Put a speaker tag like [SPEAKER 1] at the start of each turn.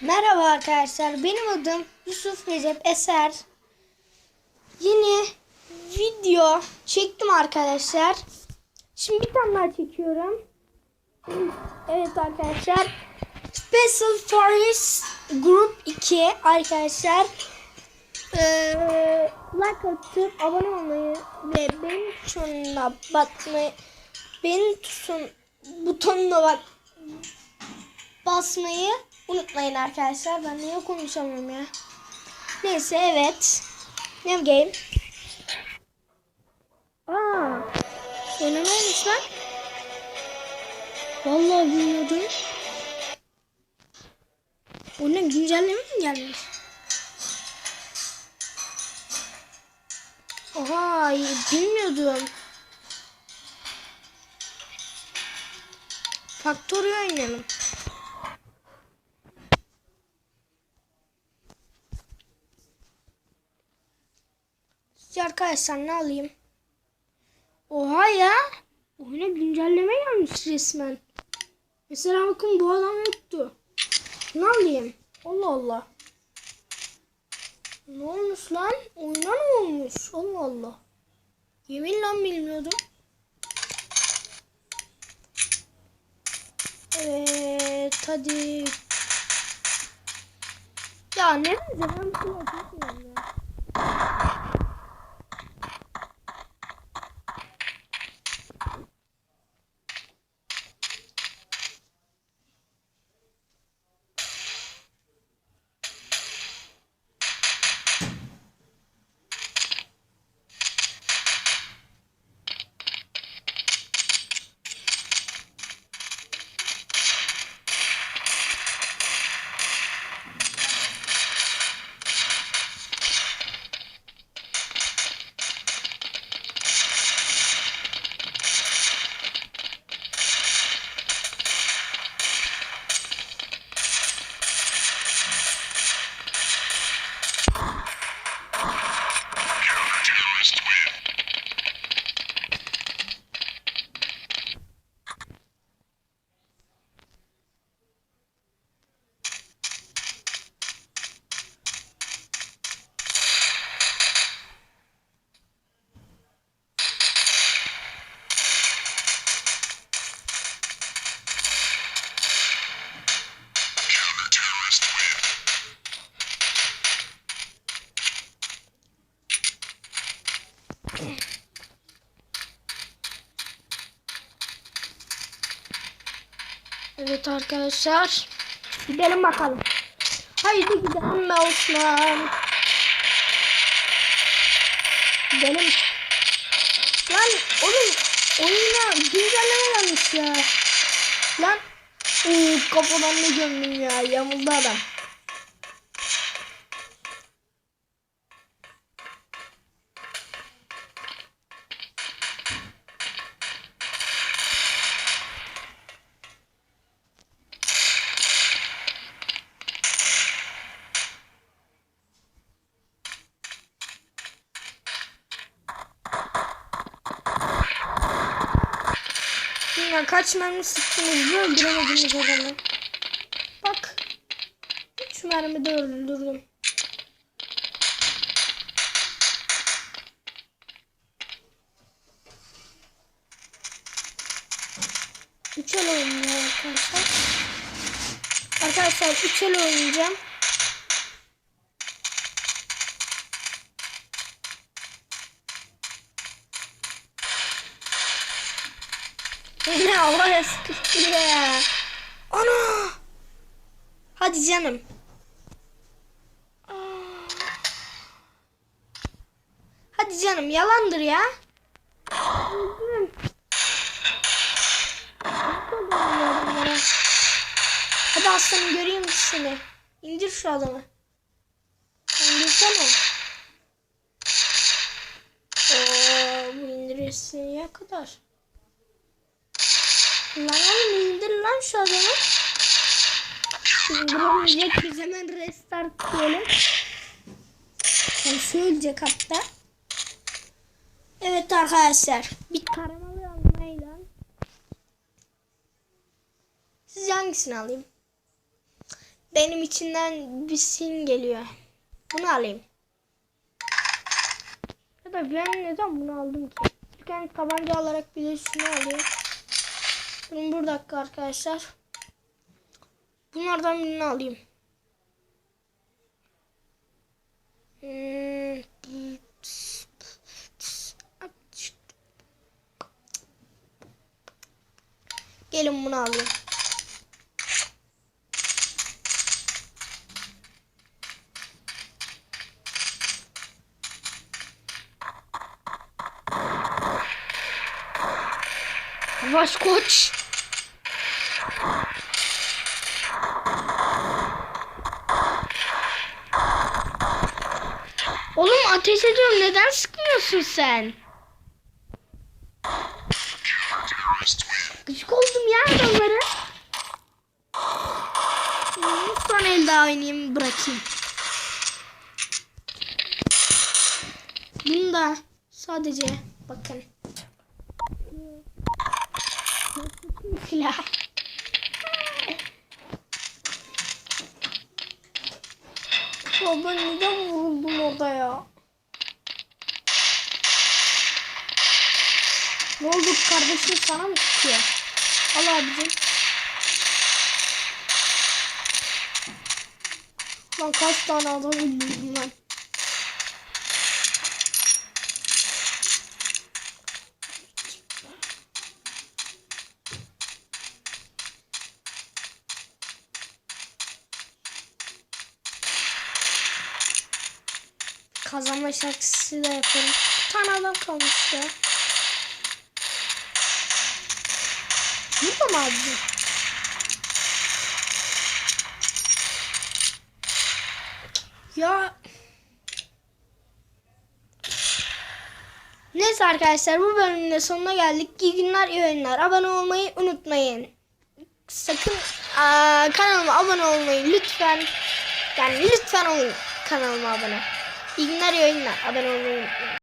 [SPEAKER 1] Merhaba arkadaşlar. Benim adım Yusuf Recep Eser. Yeni video çektim arkadaşlar. Şimdi bir tane daha çekiyorum. Evet arkadaşlar. Special Forest Group 2 arkadaşlar. Ee, like atıp abone olmayı ve benim tuşuna batmayı benim tuşun butonuna bak basmayı unutmayın arkadaşlar. Ben niye konuşamıyorum ya. Neyse evet. Ne game? Aa, oynamaymış lan. Vallahi bilmiyordum. O ne güncelleme mi gelmiş? Oha bilmiyordum. Factory oynayalım. Arkadaşlar ne alayım? Oha ya. Oyuna güncelleme gelmiş resmen. Mesela bakın bu adam yoktu. Ne alayım? Allah Allah. Ne olmuş lan? Oyuna ne olmuş? Allah Allah. Yemin lan bilmiyordum. Evet hadi. Ya ne ben bu ya. Evet arkadaşlar. Gidelim bakalım. Haydi gidelim Osman. Gidelim. Lan oğlum oyuna güncelleme gelmiş ya. Lan. Oo, kafadan ne gömdüm ya. Yamuldu adam. Ya kaç mermi sıktınız diye öldüremediniz adamı. Bak. Üç mermi de öldürdüm. Üç el oynuyor arkadaşlar. Arkadaşlar üç oynayacağım. Ne havaya sıkıştı ya. Ana. Hadi canım. Hadi canım yalandır ya. Hadi aslanım göreyim seni. İndir şu adamı. İndirsene. Oo, bu indirirsin ya kadar. Lan oğlum indir lan şu adamı. İndiremeyecek biz hemen restart diyelim. Yani söyleyecek hatta. Evet arkadaşlar. Bir taramalı almayla. Siz hangisini alayım? benim içinden bir sin geliyor. Bunu alayım. Ya da ben neden bunu aldım ki? Bir tane tabanca alarak bir de şunu alayım. Bunun bir dakika arkadaşlar. Bunlardan birini alayım. Hmm. Gelin bunu alayım. Yavaş koç. Oğlum ateş ediyorum. Neden sıkmıyorsun sen? Gıcık oldum ya adamlara. Hmm, Son el daha oynayayım bırakayım. Bunu da sadece bakın. Silah. Ya ben neden vuruldum orada ya? Ne oldu kardeşim sana mı çıkıyor? Al abicim. Lan kaç tane adam öldürdüm lan. Kazanma şarkısı da yaparım. Bir tane adam kalmıştı. Burada mı abicim? Ya Neyse arkadaşlar bu bölümün de sonuna geldik. İyi günler, iyi oyunlar. Abone olmayı unutmayın. Sakın aa, kanalıma abone olmayı lütfen. Yani lütfen olun kanalıma abone. İyi günler, iyi oyunlar. Abone olmayı unutmayın.